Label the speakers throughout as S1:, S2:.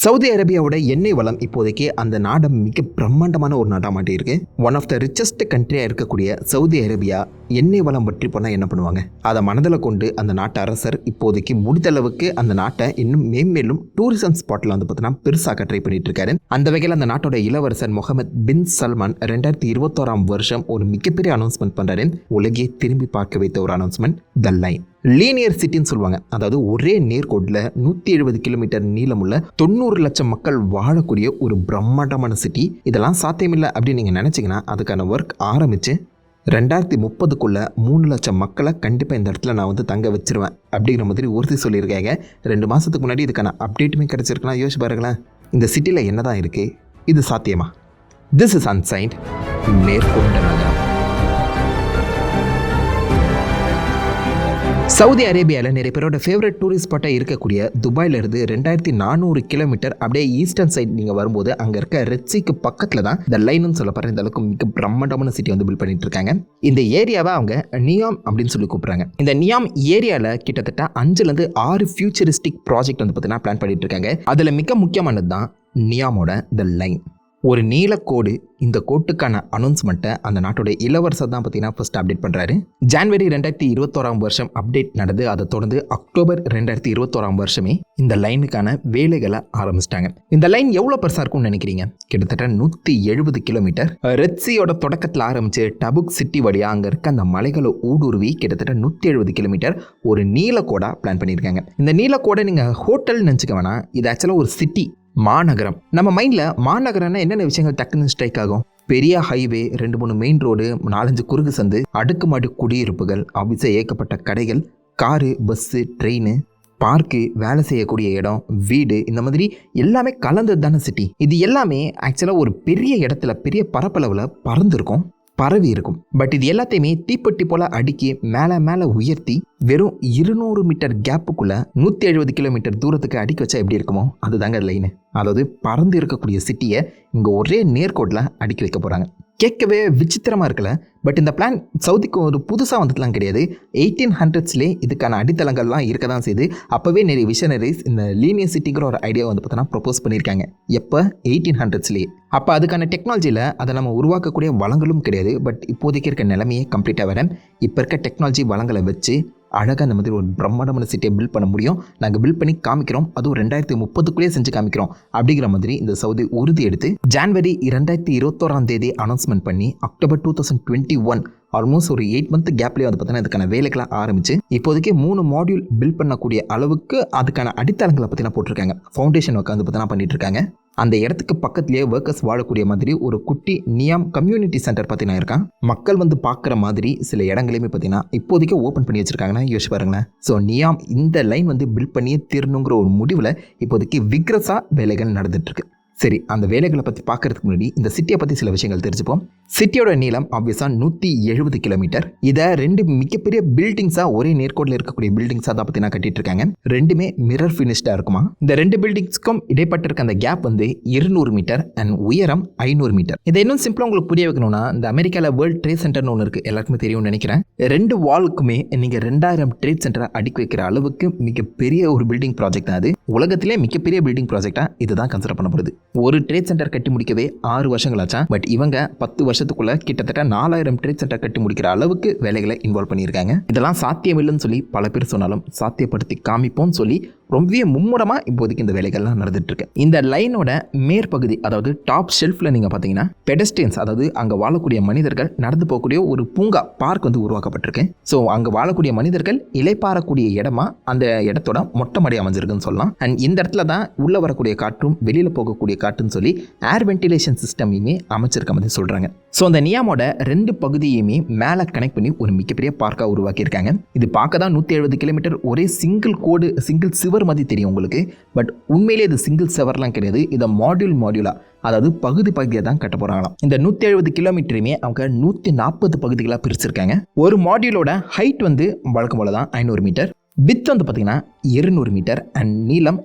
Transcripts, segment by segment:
S1: Saudi அரேபியாவோட எண்ணெய் வளம் இப்போதைக்கு அந்த நாடை மிக பிரம்மாண்டமான ஒரு நாடாக மாட்டியிருக்கு ஒன் ஆஃப் த ரிச்சஸ்ட் கண்ட்ரியாக இருக்கக்கூடிய சவுதி அரேபியா எண்ணெய் வளம் பற்றி போனால் என்ன பண்ணுவாங்க? அதை மனதில் கொண்டு அந்த நாட்டு அரசர் இப்போதைக்கு முடிந்தளவுக்கு அந்த நாட்டை இன்னும் மேம்மேலும் டூரிசம் ஸ்பாட்டில் வந்து பார்த்தீங்கன்னா பெருசாக ட்ரை பண்ணிட்டு இருக்காரு. அந்த வகையில் அந்த நாட்டோட இளவரசர் முகமது பின் சல்மான் ரெண்டாயிரத்தி இருபத்தோராம் வருஷம் ஒரு மிகப்பெரிய அனௌன்ஸ்மெண்ட் பண்ணுறாரு உலகையே திரும்பி பார்க்க வைத்த ஒரு அனௌன்ஸ்மெண்ட் த லைன் லீனியர் சிட்டின்னு சொல்லுவாங்க. அதாவது ஒரே நேர்கோட்டில் நூற்றி எழுபது கிலோமீட்டர் நீளமுள்ள தொண்ணூறு லட்சம் மக்கள் வாழக்கூடிய ஒரு பிரம்மாண்டமான சிட்டி இதெல்லாம் சாத்தியமில்லை அப்படின்னு நீங்கள் நினச்சிங்கன்னா அதுக்கான ஒர்க் ஆரம்பித்து ரெண்டாயிரத்தி முப்பதுக்குள்ளே மூணு லட்சம் மக்களை கண்டிப்பாக இந்த இடத்துல நான் வந்து தங்க வச்சிருவேன் அப்படிங்கிற மாதிரி உறுதி சொல்லியிருக்காங்க. ரெண்டு மாதத்துக்கு முன்னாடி இதுக்கான அப்டேட்டுமே கிடச்சிருக்குன்னா யோசிச்சு பாருங்களேன். இந்த சிட்டியில் என்ன தான் இருக்குது இது சாத்தியமா? திஸ் இஸ் அன்சைன்ட் மேற்கொண்ட சவுதி அரேபியாவில் நிறைய பேரோட ஃபேவரட் டூரிஸ்ட் ஸ்பாட்டாக இருக்கக்கூடிய துபாயிலிருந்து ரெண்டாயிரத்தி நானூறு கிலோமீட்டர் அப்படியே ஈஸ்டர்ன் சைட் நீங்கள் வரும்போது அங்கே இருக்க ரெட்சிக்கு பக்கத்தில் தான் இந்த லைன்னு சொல்லப்படுற இந்த அளவுக்கு மிக பிரம்மாண்டமான சிட்டி வந்து பில்ட் பண்ணிட்டு இருக்காங்க. இந்த ஏரியாவை அவங்க நியாம் அப்படின்னு சொல்லி கூப்பிட்றாங்க. இந்த நியாம் ஏரியாவில் கிட்டத்தட்ட அஞ்சுலேருந்து ஆறு ஃபியூச்சரிஸ்டிக் ப்ராஜெக்ட் வந்து பார்த்தீங்கன்னா பிளான் பண்ணிட்டு இருக்காங்க. அதில் மிக முக்கியமானது தான் நியாமோட த லைன் ஒரு நீலக்கோடு இந்த கோட்டுக்கான அனௌன்ஸ்மெண்ட்டை அந்த நாட்டுடைய இளவரசர் தான் பார்த்தீங்கன்னா ஃபர்ஸ்ட் அப்டேட் பண்ணுறாரு ஜான்வரி ரெண்டாயிரத்தி இருபத்தோராம் வருஷம் அப்டேட் நடந்து அதை தொடர்ந்து அக்டோபர் ரெண்டாயிரத்தி இருபத்தோராம் வருஷமே இந்த லைனுக்கான வேலைகளை ஆரம்பிச்சிட்டாங்க. இந்த லைன் எவ்வளோ பெருசாக இருக்கும்னு நினைக்கிறீங்க? கிட்டத்தட்ட நூற்றி எழுபது கிலோமீட்டர் ரெட்சியோட தொடக்கத்தில் ஆரம்பித்து டபுக் சிட்டி வழியாக அங்கே இருக்க அந்த மலைகளை ஊடுருவி கிட்டத்தட்ட நூற்றி எழுபது கிலோமீட்டர் ஒரு நீலக்கோடாக பிளான் பண்ணியிருக்காங்க. இந்த நீலக்கோடை நீங்கள் ஹோட்டல் நினச்சிக்க வேணாம். இது ஆக்சுவலாக ஒரு சிட்டி மாநகரம். நம்ம மைண்டில் மாநகரம்னா என்னென்ன விஷயங்கள் டக்குன்னு ஸ்ட்ரைக் ஆகும்? பெரிய ஹைவே ரெண்டு மூணு மெயின் ரோடு நாலஞ்சு குறுகு சந்து அடுக்குமாடி குடியிருப்புகள் ஆஃபீஸை ஏகப்பட்ட கடைகள் காரு பஸ்ஸு ட்ரெயின் பார்க்கு வேலை செய்யக்கூடிய இடம் வீடு இந்த மாதிரி எல்லாமே கலந்தது தானே சிட்டி இது எல்லாமே ஆக்சுவலாக ஒரு பெரிய இடத்துல பெரிய பரப்பளவில் பறந்துருக்கும். பரவி இருக்கும். பட் இது எல்லாத்தையுமே தீப்பெட்டி போல அடுக்கி மேலே மேலே உயர்த்தி வெறும் இருநூறு மீட்டர் கேப்புக்குள்ள நூற்றி எழுபது கிலோமீட்டர் தூரத்துக்கு அடிக்க வச்சா எப்படி இருக்குமோ அதுதாங்க லைனு அதாவது பறந்து இருக்கக்கூடிய சிட்டியை இங்கே ஒரே நேர்கோட்டில் அடுக்கி வைக்க போகிறாங்க கேட்கவே விசித்திரமாக இருக்கல பட் இந்த பிளான் சவுதிக்கு ஒரு புதுசாக வந்ததுலாம் கிடையாது. எயிட்டீன் ஹண்ட்ரட்ஸ்லேயே இதுக்கான அடித்தளங்கள்லாம் இருக்க தான் செய்யுது அப்போவே நிறைய விஷனரிஸ் இந்த லீனியர் சிட்டிங்கிற ஒரு ஐடியா வந்து பார்த்தோன்னா ப்ரொப்போஸ் பண்ணியிருக்காங்க. எப்போ? எயிட்டீன் ஹண்ட்ரட்ஸ்லேயே அப்போ அதுக்கான டெக்னாலஜியில் அதை நம்ம உருவாக்கக்கூடிய வளங்களும் கிடையாது. பட் இப்போதைக்கு இருக்க நிலைமையே கம்ப்ளீட்டாக வரேன் இப்போ இருக்க டெக்னாலஜி வளங்களை வச்சு அழகாக அந்த மாதிரி ஒரு பிரம்மாண்டமான சிட்டியை பில்ட் பண்ண முடியும். நாங்கள் பில்ட் பண்ணி காமிக்கிறோம். அதுவும் ரெண்டாயிரத்தி முப்பதுக்குள்ளேயே செஞ்சு காமிக்கிறோம். அப்படிங்கிற மாதிரி இந்த சவுதி உறுதி எடுத்து ஜான்வரி இரண்டாயிரத்தி இருபத்தோராம் தேதி அனௌன்ஸ்மெண்ட் பண்ணி October two thousand twenty one almost ஒரு எயிட் மந்த் கேப்லேயே வந்து பார்த்தீங்கன்னா இதுக்கான வேலைகளை ஆரம்பிச்சு இப்போதைக்கு மூணு மாடியூல் பில்ட் பண்ணக்கூடிய அளவுக்கு அதுக்கான அடித்தளங்களை பற்றினா போட்டிருக்காங்க. ஃபவுண்டேஷன் ஒர்க் வந்து பார்த்தீங்கன்னா பண்ணிட்டு இருக்காங்க அந்த இடத்துக்கு பக்கத்துலேயே ஒர்க்கர்ஸ் வாழக்கூடிய மாதிரி ஒரு குட்டி நியாம் கம்யூனிட்டி சென்டர் பார்த்தீங்கன்னா இருக்கான். மக்கள் வந்து பார்க்குற மாதிரி சில இடங்களையுமே பார்த்தீங்கன்னா இப்போதைக்கு ஓப்பன் பண்ணி வச்சிருக்காங்கன்னா யோசிச்சு பாருங்களேன். ஸோ நியாம் இந்த லைன் வந்து பில்ட் பண்ணியே தீரணுங்கிற ஒரு முடிவில் இப்போதைக்கு விக்ரஸாக வேலைகள் நடந்துட்டு இருக்கு. சரி அந்த வேலைகளை பற்றி பார்க்கறதுக்கு முன்னாடி இந்த சிட்டியை பற்றி சில விஷயங்கள் தெரிஞ்சுப்போம். சிட்டியோட நீளம் ஆப்வியஸாக நூற்றி எழுபது கிலோமீட்டர் இதை ரெண்டு மிகப்பெரிய பில்டிங்ஸாக ஒரே நேர்கோட்டில் இருக்கக்கூடிய பில்டிங்ஸாக தான் பார்த்தீங்கன்னா கட்டிட்டு இருக்காங்க. ரெண்டுமே மிரர் ஃபினிஷ்டாக இருக்குமா? இந்த ரெண்டு பில்டிங்ஸ்க்கும் இடைப்பட்டிருக்க அந்த கேப் வந்து இருநூறு மீட்டர் அண்ட் உயரம் ஐநூறு மீட்டர் இதை இன்னும் சிம்பிளாக உங்களுக்கு புரிய வைக்கணும்னா இந்த அமெரிக்காவில் வேர்ல்ட் ட்ரேட் சென்டர்னு ஒன்று இருக்குது எல்லாருக்குமே தெரியும்னு நினைக்கிறேன். ரெண்டு வாலுக்குமே நீங்கள் ரெண்டாயிரம் ட்ரேட் சென்டரை அடுக்கி வைக்கிற அளவுக்கு மிகப்பெரிய ஒரு பில்டிங் ப்ராஜெக்ட் தான் அது. உலகத்திலே மிகப்பெரிய பில்டிங் ப்ராஜெக்டாக இதுதான் கன்சிடர் பண்ணப்படுது ஒரு ட்ரேட் சென்டர் கட்டி முடிக்கவே ஆறு வருஷங்களாச்சா? பட் இவங்க பத்து வருஷத்துக்குள்ள கிட்டத்தட்ட நாலாயிரம் ட்ரேட் சென்டர் கட்டி முடிக்கிற அளவுக்கு வேலைகளை இன்வால்வ் பண்ணியிருக்காங்க. இதெல்லாம் சாத்தியமில்லைன்னு சொல்லி பல பேர் சொன்னாலும் சாத்தியப்படுத்தி காமிப்போம்னு சொல்லி ரொம்பவே மும்முரமாக இப்போதைக்கு இந்த வேலைகள்லாம் நடந்துட்டுருக்கு. இந்த லைனோட மேற்பகுதி அதாவது டாப் ஷெல்ஃபில் நீங்கள் பார்த்தீங்கன்னா பெடஸ்டியன்ஸ் அதாவது அங்கே வாழக்கூடிய மனிதர்கள் நடந்து போகக்கூடிய ஒரு பூங்கா பார்க் வந்து உருவாக்கப்பட்டிருக்கு. ஸோ அங்கே வாழக்கூடிய மனிதர்கள் இலைப்பாறக்கூடிய இடமா அந்த இடத்தோட மொட்டை மடி அமைஞ்சிருக்குன்னு சொல்லலாம். அண்ட் இந்த இடத்துல தான் உள்ளே வரக்கூடிய காற்றும் வெளியில் போகக்கூடிய காற்றுன்னு சொல்லி ஏர் வென்டிலேஷன் சிஸ்டமையுமே அமைச்சிருக்க மாதிரி சொல்கிறாங்க ஸோ அந்த நியாமோட ரெண்டு பகுதியுமே மேலே கனெக்ட் பண்ணி ஒரு மிகப்பெரிய பார்க்காக உருவாக்கியிருக்காங்க. இது பார்க்க தான் நூற்றி எழுபது கிலோமீட்டர் ஒரே சிங்கிள் கோடு சிங்கிள் சிவர் மாதிரி தெரியும் உங்களுக்கு. பட் உண்மையிலே இது சிங்கிள் செவர்லாம் கிடையாது. இதை மாடியூல் மாடியூலாக அதாவது பகுதி பகுதியாக தான் கட்ட போகிறாங்களாம் இந்த நூற்றி எழுபது கிலோமீட்டருமே அவங்க நூற்றி நாற்பது பகுதிகளாக பிரிச்சிருக்காங்க. ஒரு மாடியூலோட ஹைட் வந்து வழக்கம் போல தான் ஐநூறு மீட்டர் வித் வந்து பார்த்தீங்கன்னா இருநூறு மீட்டர் அண்ட் நீளம்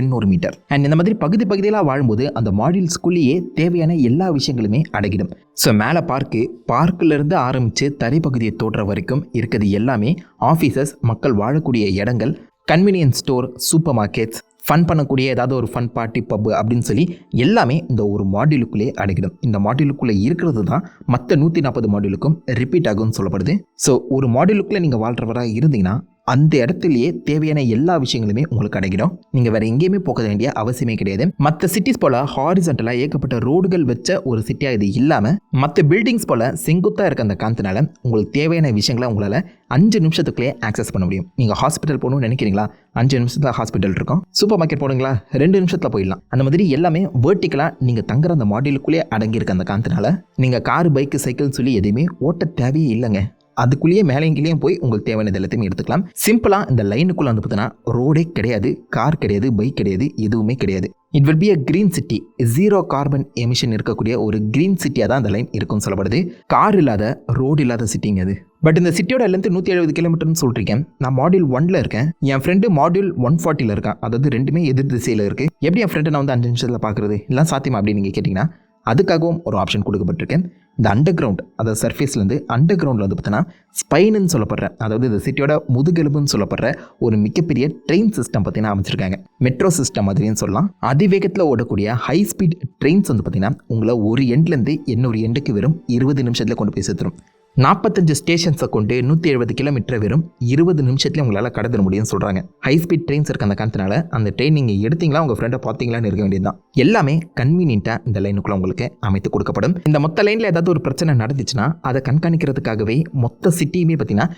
S1: எண்ணூறு மீட்டர் அண்ட் இந்த மாதிரி பகுதி பகுதியெல்லாம் வாழும்போது அந்த மாடியூல்ஸ்குள்ளேயே தேவையான எல்லா விஷயங்களுமே அடங்கிடும். ஸோ மேலே பார்க்கு பார்க்கிலிருந்து ஆரம்பித்து தரைப்பகுதியை தோற்ற வரைக்கும் இருக்கிறது எல்லாமே ஆஃபீஸஸ் மக்கள் வாழக்கூடிய இடங்கள் convenience store super markets fun பண்ணக்கூடிய ஏதாவது ஒரு ஃபன் பார்ட்டி பப் அப்படின்னு சொல்லி எல்லாமே இந்த ஒரு மாடியூலுக்குள்ளே அடங்கிடும். இந்த மாடியூலுக்குள்ளே இருக்கிறது தான் மற்ற நூற்றி நாற்பது மாடியூலுக்கும் ரிப்பீட் ஆகும்னு சொல்லப்படுது. ஸோ ஒரு மாடியூலுக்குள்ளே நீங்கள் வாழ்கிறவராக இருந்தீங்கன்னா அந்த இடத்துலயே தேவையான எல்லா விஷயங்களுமே உங்களுக்கு கிடைக்கிடும் நீங்கள் வேற எங்கேயுமே போக வேண்டிய அவசியமே கிடையாது. மற்ற சிட்டிஸ் போல ஹாரிசன்டலாக ஏகப்பட்ட ரோடுகள் வச்ச ஒரு சிட்டியாக இது இல்லாமல் மற்ற பில்டிங்ஸ் போல செங்குத்தாக இருக்க அந்த காந்தனால உங்களுக்கு தேவையான விஷயங்களை உங்களால் அஞ்சு நிமிஷத்துக்குள்ளே ஆக்சஸ் பண்ண முடியும். நீங்கள் ஹாஸ்பிட்டல் போகணும்னு நினைக்கிறீங்களா? அஞ்சு நிமிஷத்தில் ஹாஸ்பிட்டல் இருக்கும். சூப்பர் மார்க்கெட் போடுங்களா ரெண்டு நிமிஷத்தில் போயிடலாம். அந்த மாதிரி எல்லாமே வேர்ட்டிக்கலாக நீங்கள் தங்குற அந்த மாடியலுக்குள்ளேயே அடங்கியிருக்க அந்த காந்தனால நீங்கள் கார் பைக்கு சைக்கிள்னு சொல்லி எதுவுமே ஓட்ட தேவையே இல்லைங்க. அதுக்குள்ளேயே மேலேயும் கீழேயும் போய் உங்களுக்கு தேவையானது எல்லாத்தையுமே எடுத்துக்கலாம். சிம்பிளாக இந்த லைனுக்குள்ளே வந்து பார்த்தீங்கன்னா ரோடே கிடையாது கார் கிடையாது பைக் கிடையாது எதுவுமே கிடையாது. It will be a green city zero carbon emission இருக்கக்கூடிய ஒரு கிரீன் சிட்டியாக தான் அந்த லைன் இருக்கும்னு சொல்லப்படுது. கார் இல்லாத ரோடு இல்லாத சிட்டிங்க அது. பட் இந்த சிட்டியோட லென்த் நூற்றி எழுபது கிலோமீட்டர்னு சொல்லிருக்கேன் நான் மாடியூல் ஒன்ல இருக்கேன். என் ஃப்ரெண்டு மாடியூல் ஒன் ஃபார்ட்டியில் இருக்கான். அதாவது ரெண்டுமே எதிர் திசையில் இருக்குது எப்படி என் ஃப்ரெண்டு நான் வந்து அஞ்சு நிமிஷத்தில் பார்க்குறது இல்லை சாத்தியமா அப்படின்னு நீங்கள் கேட்டிங்கன்னா அதுக்காகவும் ஒரு ஆப்ஷன் கொடுக்கப்பட்டிருக்கேன். இந்த அண்டர் கிரவுண்ட் அதாவது சர்ஃபேஸ்லேருந்து அண்டர் கிரவுண்டில் வந்து பார்த்தீங்கன்னா ஸ்பைனுன்னு சொல்லப்படுற அதாவது இந்த சிட்டியோட முதுகெலும்புன்னு சொல்லப்படுற ஒரு மிகப்பெரிய ட்ரெயின் சிஸ்டம் பார்த்தீங்கன்னா அமைச்சிருக்காங்க. மெட்ரோ சிஸ்டம் மாதிரின்னு சொல்லலாம். அதிவேகத்தில் ஓடக்கூடிய ஹை ஸ்பீட் ட்ரெயின்ஸ் வந்து பார்த்தீங்கன்னா உங்களை ஒரு எண்ட்லேருந்து இன்னொரு எண்டுக்கு வெறும் இருபது நிமிஷத்தில் கொண்டு போய் சேர்த்துரும். நாற்பத்தஞ்சு ஸ்டேஷன்ஸை கொண்டு நூற்றி எழுபது கிலோமீட்டர் வெறும் இருபது நிமிஷத்துலேயே உங்களால் கடந்துட முடியும்னு சொல்கிறாங்க ஹை ஸ்பீட் ட்ரெயின்ஸ் இருக்க அந்த காரணத்தினால அந்த ட்ரெயின் நீங்கள் எடுத்தீங்களா உங்கள் ஃப்ரெண்டை பார்த்தீங்களான்னு இருக்க வேண்டியது தான் எல்லாமே கன்வீனியண்ட்டாக இந்த லைனுக்குள்ளே உங்களுக்கு அமைத்து கொடுக்கப்படும். இந்த மொத்த லைனில் ஏதாவது ஒரு பிரச்சனை நடந்துச்சுன்னா அதை கண்காணிக்கிறதுக்காகவே மொத்த சிட்டியுமே பார்த்தீங்கன்னா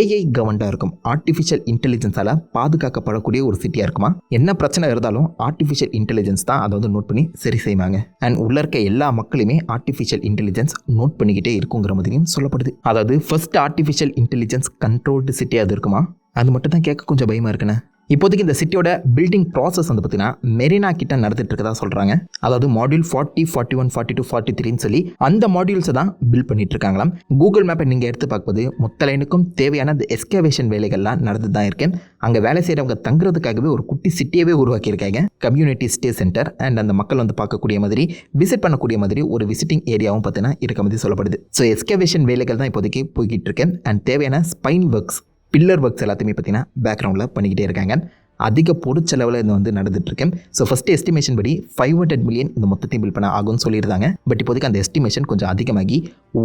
S1: ஏஐ கவர்ண்டாக இருக்கும். ஆர்டிஃபிஷியல் இன்டெலிஜென்ஸால் பாதுகாக்கப்படக்கூடிய ஒரு சிட்டியாக இருக்குமா? என்ன பிரச்சனை இருந்தாலும் ஆர்டிஃபிஷியல் இன்டெலிஜென்ஸ் தான் அதை வந்து நோட் பண்ணி சரி செய்வாங்க. அண்ட் உள்ள இருக்க எல்லா மக்களுமே ஆர்டிஃபிஷியல் இன்டெலிஜென்ஸ் நோட் பண்ணிக்கிட்டே இருக்குங்கிற மாதிரியும் சொல்லப்படுது. அதாவது first artificial intelligence controlled city அது இருக்குமா? அது மட்டும் தான் கேட்க கொஞ்சம் பயமாக இருக்குண்ணே. இப்போதைக்கு இந்த சிட்டியோட பில்டிங் ப்ராசஸ் வந்து பார்த்தீங்கன்னா மெரினா கிட்ட நடத்திட்டு இருக்கதா சொல்கிறாங்க அதாவது module forty forty one forty two forty த்ரீன்னு சொல்லி அந்த மாடியூல்ஸை தான் பில்ட் பண்ணிட்டு இருக்காங்களாம் கூகுள் மேப்பை நீங்கள் எடுத்து பார்க்கும்போது முத்தலைனுக்கும் தேவையான அந்த எஸ்கவேஷன் வேலைகள்லாம் நடந்து தான் இருக்கேன் அங்கே வேலை செய்கிறவங்க தங்குறதுக்காகவே ஒரு குட்டி சிட்டியவே உருவாக்கியிருக்காங்க. கம்யூனிட்டி ஸ்டே சென்டர் அண்ட் அந்த மக்கள் வந்து பார்க்கக்கூடிய மாதிரி விசிட் பண்ணக்கூடிய மாதிரி ஒரு விசிட்டிங் ஏரியாவும் பார்த்தீங்கன்னா இருக்க மாதிரி சொல்லப்படுது. ஸோ எஸ்கவேஷன் வேலைகள் தான் இப்போதைக்கு போய்கிட்டு இருக்கேன் அண்ட் தேவையான ஸ்பைன் ஒர்க்ஸ் பில்லர் ஒர்க்ஸ் எல்லாத்தையுமே பார்த்தீங்கன்னா பேக்ரவுண்டில் பண்ணிக்கிட்டே இருக்காங்க. அதிக பொருட்செலவில் இது வந்து நடந்துட்டுருக்கேன் ஸோ ஃபஸ்ட்டு எஸ்டிமேஷன் படி ஃபைவ் ஹண்ட்ரட் மில்லியன் இந்த மொத்தத்தையும் பில் பண்ண ஆகும்னு சொல்லியிருந்தாங்க. பட் இப்போதைக்கு அந்த எஸ்டிமேஷன் கொஞ்சம் அதிகமாகி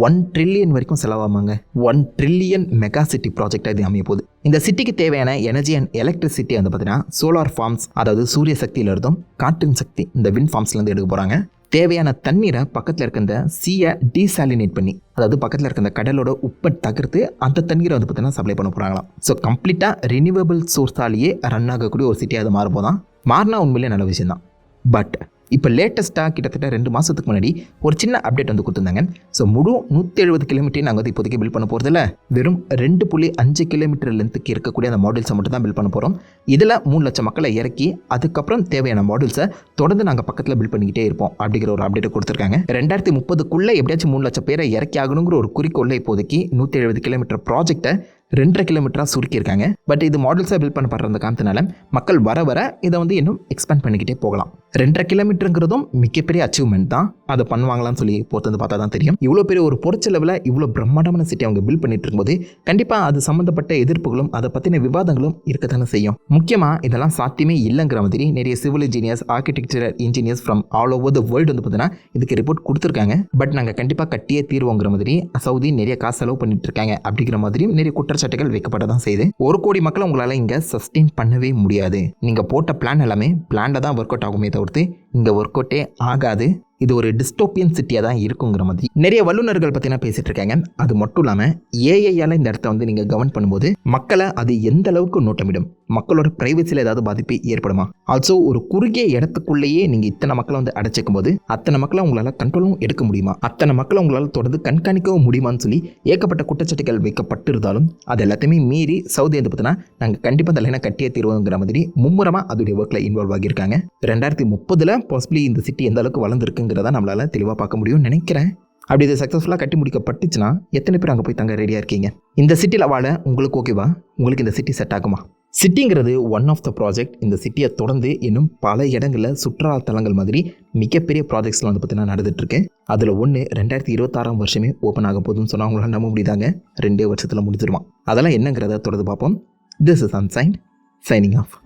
S1: ஒன் ட்ரில்லியன் வரைக்கும் செலவாமாங்க ஒன் ட்ரில்லியன் மெகா சிட்டி ப்ராஜெக்டாக இது அமைய போகுது. இந்த சிட்டிக்கு தேவையான எனர்ஜி அண்ட் எலக்ட்ரிசிட்டி வந்து பார்த்தீங்கன்னா சோலார் ஃபார்ம்ஸ் அதாவது சூரிய சக்தியில இருந்தும் காற்றின் சக்தி இந்த வின் ஃபார்ம்ஸ்லேருந்து எடுக்க போகிறாங்க தேவையான தண்ணீரை பக்கத்தில் இருக்க இந்த சீயை டீசாலினேட் பண்ணி அதாவது பக்கத்தில் இருக்க இந்த கடலோட உப்பை தகர்த்து அந்த தண்ணீரை வந்து பார்த்தீங்கன்னா சப்ளை பண்ண போகிறாங்களாம் ஸோ கம்ப்ளீட்டாக ரினியூவபிள் சோர்ஸாலேயே ரன் ஆகக்கூடிய ஒரு சிட்டியாக அது மாறும்போதான் மாறினா உண்மையிலே நல்ல விஷயம் தான் பட் இப்போ லேட்டஸ்ட்டாக கிட்டத்தட்ட ரெண்டு மாதத்துக்கு முன்னாடி ஒரு சின்ன அப்டேட் வந்து கொடுத்துருந்தாங்க. ஸோ முழு நூற்றி எழுபது கிலோமீட்டர் நாங்கள் வந்து இப்போதைக்கு பில் பண்ண போகிறதில்ல வெறும் ரெண்டு புள்ளி அஞ்சு கிலோமீட்டர் லென்த்துக்கு இருக்கக்கூடிய அந்த மாடல்ஸை மட்டும் தான் பில் பண்ண போகிறோம் இதில் மூணு லட்சம் மக்களை இறக்கி அதுக்கப்புறம் தேவையான மாடல்ஸை தொடர்ந்து நாங்கள் பக்கத்தில் பில் பண்ணிக்கிட்டே இருப்போம் அப்படிங்கிற ஒரு அப்டேட் கொடுத்துருக்காங்க. ரெண்டாயிரத்தி முப்பதுக்குள்ளே எப்படியாச்சும் மூணு லட்சம் பேரை இறக்கி ஆகணுங்கிற ஒரு குறிக்கோளில் இப்போதைக்கு நூற்றி எழுபது கிலோமீட்டர் ப்ராஜெக்ட்டை ரெண்டரை கிலோமீட்டராக சுருக்கியிருக்காங்க. பட் இது மாடல்ஸாக பில்ட் பண்ண அந்த காரணத்தினால மக்கள் வர வர இதை வந்து இன்னும் எக்ஸ்பேண்ட் பண்ணிக்கிட்டே போகலாம். ரெண்டரை கிலோமீட்டருங்கிறதும் மிகப்பெரிய அச்சீவ்மெண்ட் தான். அதை பண்ணுவாங்களான்னு சொல்லி பொறுத்து வந்து பார்த்தா தான் தெரியும். இவ்வளோ பெரிய ஒரு பொருட்செலவில் இவ்வளோ பிரம்மாண்டமான சிட்டி அவங்க பில்ட் பண்ணிட்டு இருக்கும்போது கண்டிப்பாக அது சம்மந்தப்பட்ட எதிர்ப்புகளும் அதை பற்றின விவாதங்களும் இருக்கத்தானே செய்யும். முக்கியமாக இதெல்லாம் சாத்தியமே இல்லைங்கிற மாதிரி நிறைய civil engineers architectural engineers from all over the world வந்து பார்த்தீங்கன்னா இதுக்கு ரிப்போர்ட் கொடுத்துருக்காங்க. பட் நாங்கள் கண்டிப்பாக கட்டியே தீர்வோங்கிற மாதிரி சவுதி நிறைய காசு செலவு பண்ணிட்டு இருக்காங்க அப்படிங்கிற மாதிரியும் நிறைய சட்டைகள் வைக்கப்பட தான் செய்யுது. ஒரு கோடி மக்களை உங்களால் இங்கே சஸ்டெயின் பண்ணவே முடியாது. நீங்கள் போட்ட பிளான் எல்லாமே பிளானில் தான் ஒர்க் அவுட் ஆகுமே தவிர்த்து இங்கே ஒர்க் அவுட்டே ஆகாது. இது ஒரு டிஸ்டோப்பியன் சிட்டியாக தான் இருக்குங்கிற மாதிரி. நிறைய வல்லுநர்கள் பற்றினா பேசிகிட்டு இருக்காங்க. அது மட்டும் இல்லாமல் ஏஐயால் இந்த இடத்த வந்து நீங்கள் கவர்ன் பண்ணும்போது மக்களை அது எந்த அளவுக்கு நோட்டமிடும்? மக்களோட ப்ரைவசியில் ஏதாவது பாதிப்பு ஏற்படுமா? ஆல்சோ ஒரு குறுகிய இடத்துக்குள்ளேயே நீங்கள் இத்தனை மக்களை வந்து அடைச்சிக்கும் போது அத்தனை மக்களை உங்களால் கண்ட்ரோலும் எடுக்க முடியுமா? அத்தனை மக்களை உங்களால் தொடர்ந்து கண்காணிக்கவும் முடியுமான்னு சொல்லி ஏகப்பட்ட குற்றச்சாட்டுகள் வைக்கப்பட்டிருந்தாலும் அது எல்லாத்தையுமே மீறி சவுதி வந்து பார்த்தீங்கன்னா நாங்கள் கண்டிப்பாக அந்த லைனை கட்டியே தீர்வோங்கிற மாதிரி மும்முரமாக அதோடைய ஒர்க்கில் இன்வால்வ் ஆகியிருக்காங்க. ரெண்டாயிரத்தி முப்பதில் பாசிபிளி இந்த சிட்டி எந்த அளவுக்கு வளர்ந்துருக்குங்கிறத நம்மளால் தெளிவாக பார்க்க முடியும்னு நினைக்கிறேன். அப்படி இது சக்ஸஸ்ஃபுல்லாக கட்டி முடிக்கப்பட்டுச்சுன்னா எத்தனை பேர் அங்கே போய் தங்க ரெடியாக இருக்கீங்க? இந்த சிட்டியில் வாழ உங்களுக்கு ஓகேவா உங்களுக்கு இந்த சிட்டி செட் ஆகுமா? சிட்டிங்கிறது ஒன் ஆஃப் த ப்ராஜெக்ட் இந்த சிட்டியை தொடர்ந்து இன்னும் பல இடங்களில் சுற்றுலா தலங்கள் மாதிரி மிகப்பெரிய ப்ராஜெக்ட்ஸ்லாம் வந்து பார்த்தீங்கன்னா நடந்துட்டுருக்கு. அதில் ஒன்று ரெண்டாயிரத்தி இருபத்தாறாம் வருஷமே ஓப்பன் ஆக போதுன்னு சொன்னால் அவங்களால நம்ப முடியுதாங்க? ரெண்டே வருஷத்தில் முடிஞ்சிருமா? அதெல்லாம் என்னங்கிறத தொடர்ந்து பார்ப்போம். திஸ் இஸ் அன்சைன் சைனிங் ஆஃப்